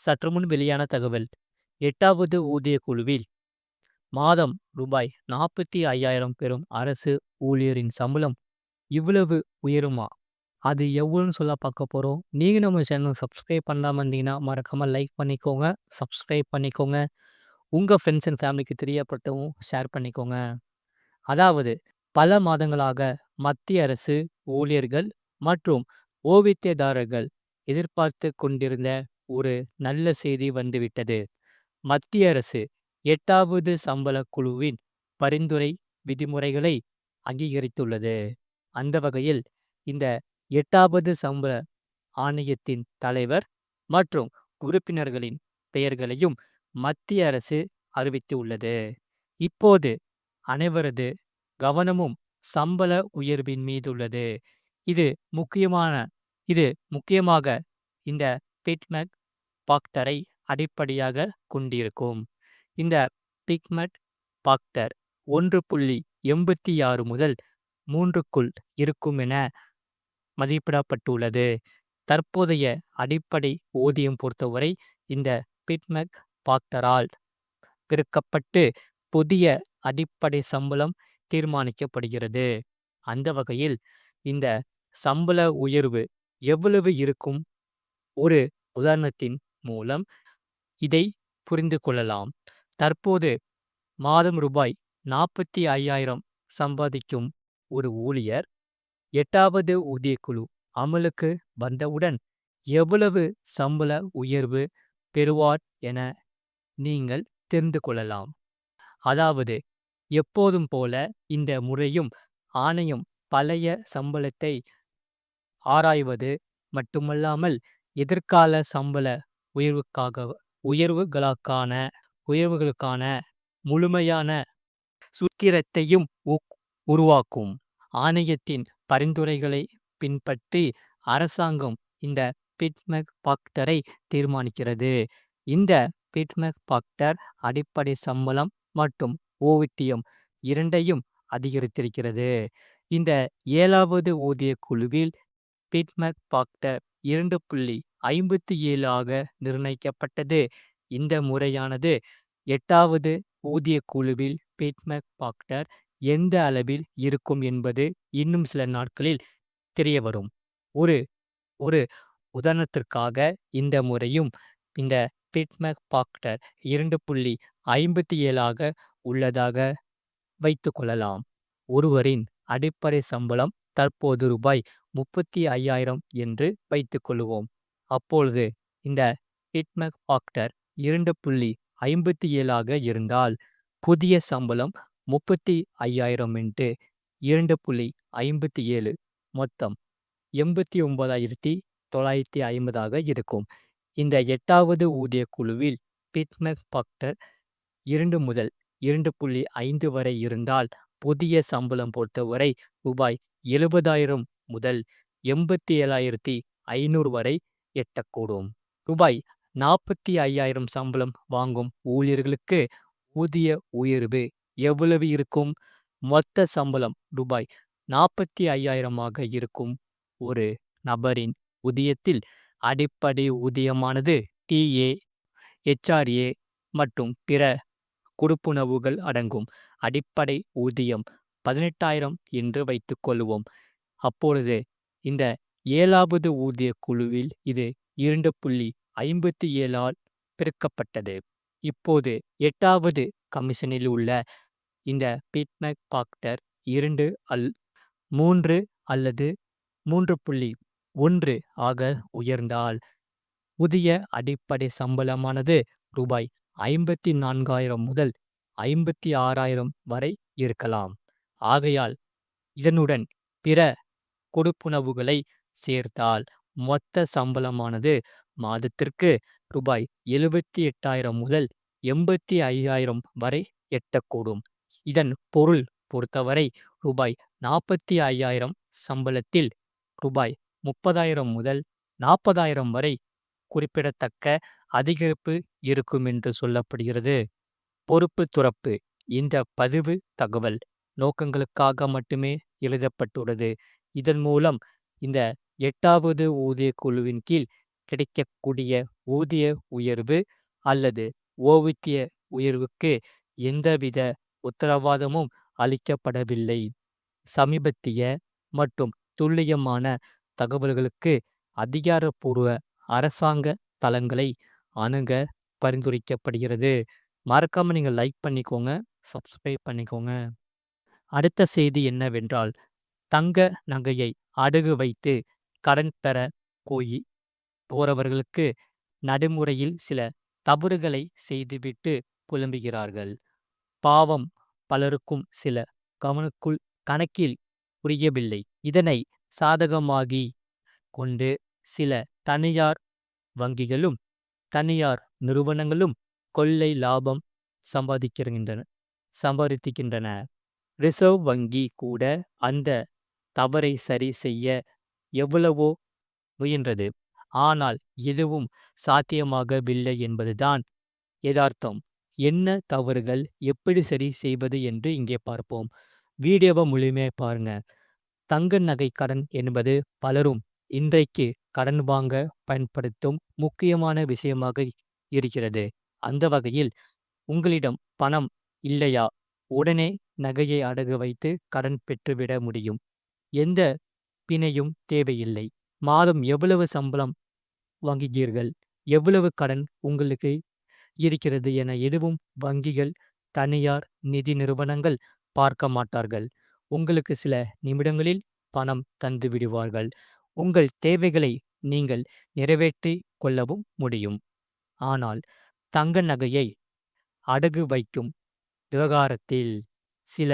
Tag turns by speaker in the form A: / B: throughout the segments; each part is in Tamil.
A: சற்றுமுன் வெளியான தகவல். எட்டாவது ஊதிய குழுவில். மாதம் ரூபாய் நாற்பத்தி ஐயாயிரம் பெறும் அரசு ஊழியரின் சம்பளம் இவ்வளவு உயருமா? அது எவ்வளோன்னு சொல்ல பார்க்க போகிறோம் நீங்கள் நம்ம சேனல் சப்ஸ்கிரைப் பண்ணாமல் இருந்தீங்கன்னா மறக்காமல் லைக் பண்ணிக்கோங்க சப்ஸ்கிரைப் பண்ணிக்கோங்க. உங்கள் ஃப்ரெண்ட்ஸ் அண்ட் ஃபேமிலிக்கு தெரியப்படுத்தவும் ஷேர் பண்ணிக்கோங்க. அதாவது பல மாதங்களாக மத்திய அரசு ஊழியர்கள் மற்றும் ஓவியத்தியதாரர்கள் எதிர்பார்த்து கொண்டிருந்த ஒரு நல்ல செய்தி வந்துவிட்டது. மத்திய அரசு எட்டாவது சம்பள குழுவின் பரிந்துரை விதிமுறைகளை அங்கீகரித்துள்ளது. அந்த வகையில் இந்த எட்டாவது சம்பள ஆணையத்தின் தலைவர் மற்றும் உறுப்பினர்களின் பெயர்களையும் மத்திய அரசு அறிவித்துள்ளது. இப்போது அனைவரது கவனமும் சம்பள உயர்வின் மீதுள்ளது. இது முக்கியமான இது முக்கியமாக இந்த பிட்மெக் பாக்டரை அடிப்படையாக கொண்டிருக்கும். இந்த பிக்மட் பாக்டர் ஒன்று புள்ளி எண்பத்தி ஆறு முதல் மூன்றுக்குள் இருக்கும் என மதிப்பிடப்பட்டுள்ளது. தற்போதைய அடிப்படை ஊதியம் பொறுத்தவரை இந்த பிட்மெக் பாக்டரால் பிறக்கப்பட்டு புதிய அடிப்படை சம்பளம் தீர்மானிக்கப்படுகிறது. அந்த வகையில் இந்த சம்பள உயர்வு எவ்வளவு இருக்கும்? ஒரு உதாரணத்தின் மூலம் இதை புரிந்து கொள்ளலாம். தற்போது மாதம் ரூபாய் நாற்பத்தி ஐயாயிரம் சம்பாதிக்கும் ஒரு ஊழியர் எட்டாவது ஊதியக்குழு அமலுக்கு வந்தவுடன் எவ்வளவு சம்பள உயர்வு பெறுவார் என நீங்கள் தெரிந்து கொள்ளலாம். அதாவது எப்போதும் போல இந்த முறையும் ஆணையும் பழைய சம்பளத்தை ஆராய்வது மட்டுமல்லாமல் எதிர்கால சம்பள உயர்வுக்காக உயர்வுகளுக்கான உயர்வுகளுக்கான முழுமையான சூத்திரத்தையும் உருவாக்கும். ஆணையத்தின் பரிந்துரைகளை பின்பற்றி அரசாங்கம் இந்த பிட்மெக் பாக்டரை தீர்மானிக்கிறது. இந்த பிட்மெக் பாக்டர் அடிப்படை சம்பளம் மற்றும் ஓவித்தியம் இரண்டையும் அதிகரித்திருக்கிறது. இந்த ஏழாவது ஊதிய குழுவில் பிட்மெக் பாக்டர் இரண்டு புள்ளி ஐம்பத்தி ஏழு ஆக நிர்ணயிக்கப்பட்டது. இந்த முறையானது எட்டாவது ஊதிய குழுவில் பிட்மெக் பாக்டர் எந்த அளவில் இருக்கும் என்பது இன்னும் சில நாட்களில் தெரிய வரும். ஒரு ஒரு உதாரணத்திற்காக இந்த முறையும் இந்த பிட்மெக் பாக்டர் இரண்டு புள்ளி ஐம்பத்தி ஏழாக உள்ளதாக வைத்து கொள்ளலாம். ஒருவரின் அடிப்படை சம்பளம் தற்போது ரூபாய் முப்பத்தி ஐயாயிரம் என்று வைத்துக்கொள்வோம் அப்பொழுது இந்த பிட்மெக் பாக்டர் இரண்டு புள்ளி ஐம்பத்தி ஏழாக இருந்தால் புதிய சம்பளம் முப்பத்தி ஐயாயிரம் இன்ட்டு இரண்டு புள்ளி ஐம்பத்தி ஏழு மொத்தம் எண்பத்தி ஒன்பதாயிரத்தி தொள்ளாயிரத்தி ஐம்பதாக இருக்கும். இந்த எட்டாவது ஊதிய குழுவில் பிட்மெக் பாக்டர் இரண்டு முதல் இரண்டு புள்ளி ஐந்து வரை இருந்தால் புதிய சம்பளம் பொறுத்தவரை ரூபாய் எழுபதாயிரம் முதல் எண்பத்தி ஏழாயிரத்தி ஐநூறு வரை எட்டக்கூடும். ரூபாய் நாற்பத்தி ஐயாயிரம் சம்பளம் வாங்கும் ஊழியர்களுக்கு ஊதிய உயர்வு எவ்வளவு இருக்கும்? மொத்த சம்பளம் ரூபாய் நாற்பத்தி ஐயாயிரமாக இருக்கும். ஒரு நபரின் ஊதியத்தில் அடிப்படை ஊதியமானது டிஏ எச்ஆர்ஏ மற்றும் பிற கொடுப்புணவுகள் அடங்கும். அடிப்படை ஊதியம் பதினெட்டாயிரம் என்று வைத்துக்கொள்வோம் அப்பொழுது இந்த ஏழாவது ஊதிய குழுவில் இது இரண்டு புள்ளி ஐம்பத்தி ஏழால் பெருக்கப்பட்டது. இப்போது எட்டாவது கமிஷனில் உள்ள இந்த பீட்மேக் பாக்டர் இரண்டு அல் மூன்று அல்லது மூன்று புள்ளி ஒன்று ஆக உயர்ந்தால் புதிய அடிப்படை சம்பளமானது ரூபாய் ஐம்பத்தி நான்காயிரம் முதல் ஐம்பத்தி ஆறாயிரம் வரை இருக்கலாம். ஆகையால் இதனுடன் பிற கொடுப்புணவுகளை சேர்த்தால் மொத்த சம்பளமானது மாதத்திற்கு ரூபாய் எழுபத்தி எட்டாயிரம் முதல் எண்பத்தி ஐயாயிரம் வரை எட்டக்கூடும். இதன் பொருள் பொறுத்தவரை ரூபாய் நாற்பத்தி ஐயாயிரம் சம்பளத்தில் ரூபாய் முப்பதாயிரம் முதல் நாற்பதாயிரம் வரை குறிப்பிடத்தக்க அதிகரிப்பு இருக்கும் என்று சொல்லப்படுகிறது. பொறுப்பு துறப்பு. இந்த பதிவு தகவல் நோக்கங்களுக்காக மட்டுமே எழுதப்பட்டுள்ளது. இதன் மூலம் இந்த எட்டாவது ஊதிய குழுவின் கீழ் கிடைக்கக்கூடிய ஊதிய உயர்வு அல்லது ஓய்வூதிய உயர்வுக்கு எந்தவித உத்தரவாதமும் அளிக்கப்படவில்லை. சமீபத்திய மற்றும் துல்லியமான தகவல்களுக்கு அதிகாரப்பூர்வ அரசாங்க தளங்களை அணுக பரிந்துரைக்கப்படுகிறது. மறக்காம நீங்க லைக் பண்ணிக்கோங்க. சப்ஸ்கிரைப் பண்ணிக்கோங்க. அடுத்த செய்தி என்னவென்றால், தங்க நகையை அடகு வைத்து கடன் பெற போய் போறவர்களுக்கு நடைமுறையில் சில தவறுகளை செய்துவிட்டு புலம்புகிறார்கள். பாவம் பலருக்கும் சில கவனுக்குள் கணக்கில் புரியவில்லை. இதனை சாதகமாகி கொண்டு சில தனியார் வங்கிகளும், தனியார் நிறுவனங்களும் கொள்ளை லாபம் சம்பாதிக்கின்றன சம்பாதிக்கின்றன. ரிசர்வ் வங்கி கூட அந்த தவறை சரி செய்ய எவ்வளவோ முயன்றது. ஆனால் எதுவும் சாத்தியமாகவில்லை என்பதுதான் எதார்த்தம். என்ன தவறுகள் எப்படி சரி செய்வது என்று இங்கே பார்ப்போம். வீடியோவை முழுமையாக பாருங்க. தங்க நகை கடன் என்பது பலரும் இன்றைக்கு கடன் வாங்க பயன்படுத்தும் முக்கியமான விஷயமாக இருக்கிறது. அந்த வகையில் உங்களிடம் பணம் இல்லையா உடனே நகையை அடகு வைத்து கடன் பெற்றுவிட முடியும். எந்த பிணையும் தேவையில்லை. மாதம் எவ்வளவு சம்பளம் வாங்குகிறீர்கள் எவ்வளவு கடன் உங்களுக்கு இருக்கிறது என எதுவும் வங்கிகள், தனியார் நிதி நிறுவனங்கள் பார்க்க மாட்டார்கள். உங்களுக்கு சில நிமிடங்களில் பணம் தந்து விடுவார்கள். உங்கள் தேவைகளை நீங்கள் நிறைவேற்றிக் கொள்ளவும் முடியும். ஆனால் தங்க நகையை அடகு வைக்கும் விவகாரத்தில் சில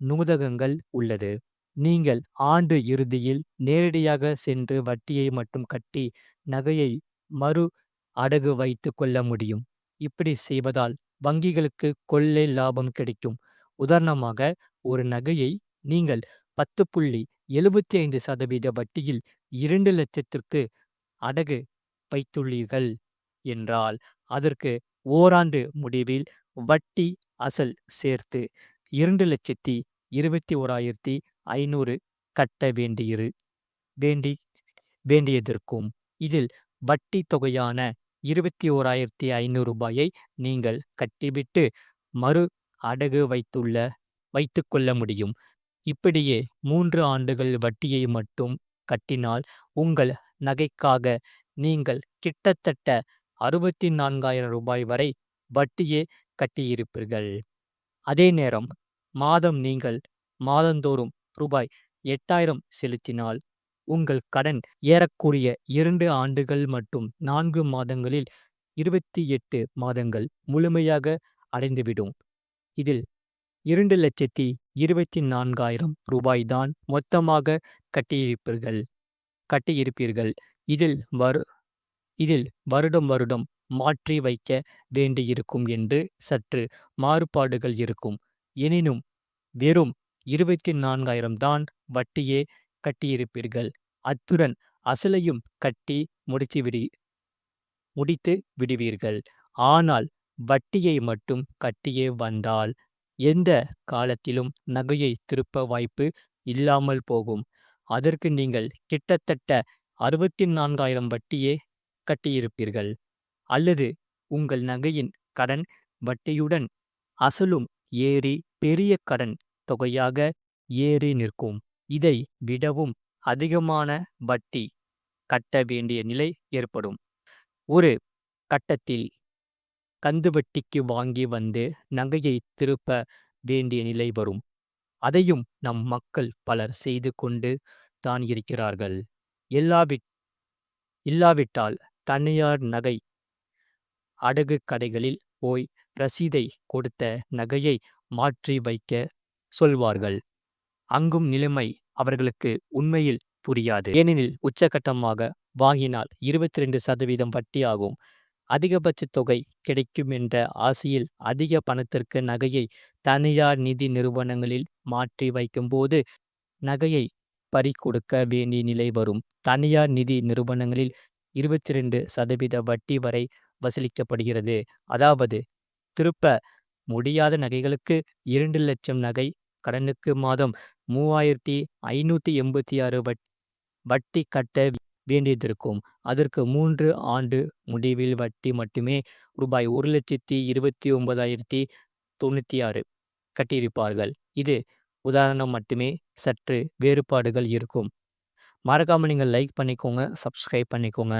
A: நூதகங்கள் உள்ளது. நீங்கள் ஆண்டு இறுதியில் நேரடியாக சென்று வட்டியை மட்டும் கட்டி நகையை மறு அடகு வைத்து கொள்ள முடியும். இப்படி செய்வதால் வங்கிகளுக்கு கொள்ளை லாபம் கிடைக்கும். உதாரணமாக ஒரு நகையை நீங்கள் பத்து புள்ளி எழுபத்தி ஐந்து சதவீத வட்டியில் இரண்டு லட்சத்திற்கு அடகு வைத்துள்ளீர்கள் என்றால் அதற்கு ஓராண்டு முடிவில் வட்டி அசல் சேர்த்து இரண்டு லட்சத்தி இருபத்தி ஓராயிரத்தி ஐநூறு கட்ட வேண்டியிரு வேண்டி வேண்டியதிருக்கும். இதில் வட்டி தொகையான இருபத்தி ஓராயிரத்தி ஐநூறு ரூபாயை நீங்கள் கட்டிவிட்டு மறு அடகு வைத்துள்ள வைத்து கொள்ள முடியும். இப்படியே மூன்று ஆண்டுகள் வட்டியை மட்டும் கட்டினால் உங்கள் நகைக்காக நீங்கள் கிட்டத்தட்ட அறுபத்தி நான்காயிரம் ரூபாய் வரை வட்டியே கட்டியிருப்பீர்கள். அதே நேரம் மாதம் நீங்கள் மாதந்தோறும் ரூபாய் எட்டாயிரம் செலுத்தினால் உங்கள் கடன் ஏறக்குறைய இரண்டு ஆண்டுகள் மற்றும் நான்கு மாதங்களில் இருபத்தி எட்டு மாதங்கள் முழுமையாக அடைந்துவிடும். இதில் இரண்டு லட்சத்தி இருபத்தி நான்காயிரம் ரூபாய் தான் மொத்தமாக கட்டியிருப்பீர்கள் கட்டியிருப்பீர்கள். இதில் வரு இதில் வருடம் வருடம் மாற்றி வைக்க வேண்டியிருக்கும் என்று சற்று மாறுபாடுகள் இருக்கும். எனினும் வெறும் இருபத்தி நான்காயிரம் தான் வட்டியே கட்டியிருப்பீர்கள். அத்துடன் அசலையும் கட்டி முடித்துவிடு முடித்து விடுவீர்கள். ஆனால் வட்டியை மட்டும் கட்டியே வந்தால் எந்த காலத்திலும் நகையை திருப்ப வாய்ப்பு இல்லாமல் போகும். அதற்கு நீங்கள் கிட்டத்தட்ட அறுபத்தி நான்காயிரம் வட்டியே கட்டியிருப்பீர்கள். அல்லது உங்கள் நகையின் கடன் வட்டியுடன் அசலும் ஏறி பெரிய கடன் தொகையாக ஏறி நிற்கும். இதை விடவும் அதிகமான வட்டி கட்ட வேண்டிய நிலை ஏற்படும். ஒரு கட்டத்தில் கந்துவட்டிக்கு வாங்கி வந்து நகையை திருப்ப வேண்டிய நிலை வரும். அதையும் நம் மக்கள் பலர் செய்து கொண்டு தான் இருக்கிறார்கள். எல்லாவி இல்லாவிட்டால் தனியார் நகை அடகு கடைகளில் போய் ரசீதை கொடுத்த நகையை மாற்றி வைக்க சொல்வார்கள். அங்கும் நிலைமை அவர்களுக்கு உண்மையில் புரியாது. ஏனெனில் உச்சகட்டமாக வாங்கினால் இருபத்தி ரெண்டு சதவீதம் வட்டி ஆகும். அதிகபட்ச தொகை கிடைக்கும் என்ற ஆசையில் அதிக பணத்திற்கு நகையை தனியார் நிதி நிறுவனங்களில் மாற்றி வைக்கும்போது நகையை பறிகொடுக்க வேண்டிய நிலை வரும். தனியார் நிதி நிறுவனங்களில் இருபத்தி ரெண்டு சதவீத வட்டி வரை வசூலிக்கப்படுகிறது. அதாவது திருப்ப முடியாத நகைகளுக்கு இரண்டு லட்சம் நகை கடனுக்கு மாதம் மூவாயிரத்தி ஐநூற்றி எண்பத்தி ஆறு வட் வட்டி கட்ட வேண்டியதிருக்கும். அதற்கு மூன்று ஆண்டு முடிவில் வட்டி மட்டுமே ரூபாய் ஒரு லட்சத்தி இருபத்தி ஒன்பதாயிரத்தி தொண்ணூற்றி ஆறு கட்டியிருப்பார்கள். இது உதாரணம் மட்டுமே சற்று வேறுபாடுகள் இருக்கும். மறக்காமல் நீங்கள் லைக் பண்ணிக்கோங்க. சப்ஸ்கிரைப் பண்ணிக்கோங்க.